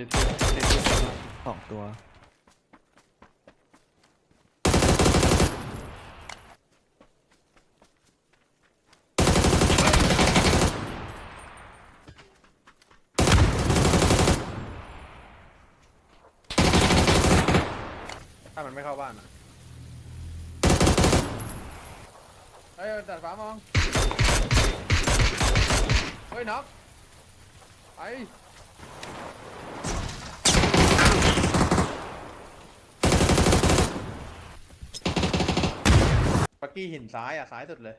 ติดติดติดติดติดสองตัว ถ้ามันไม่เข้าบ้านอะเฮ้ยตัดฟ้ามอง เฮ้ยน็อกไป กกี้หินซ้ายอะซ้ายสุดเลย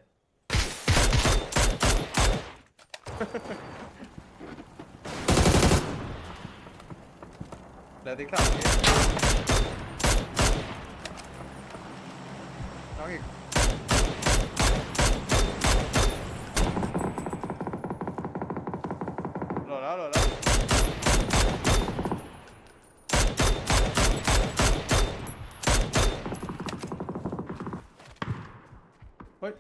เหลือติ๊กสองนิดน้องอีก เฮ้ย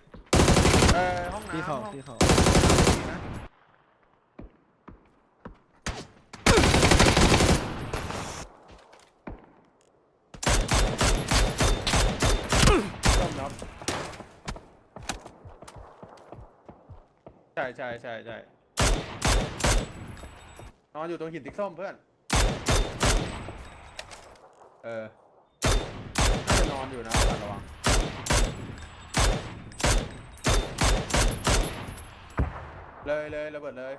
เอ่อห้องน้ำที่เขาห้องที่เขานี่นะต้มน้ำใช่ใช่ใช่ใช่นอนอยู่ตรงหินติ๊กส้มเพื่อน เออน่าจะนอนอยู่นะระวังระวัง เลยเลยระเบิดเลย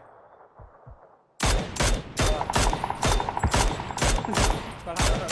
ปะทะระเบิดปะ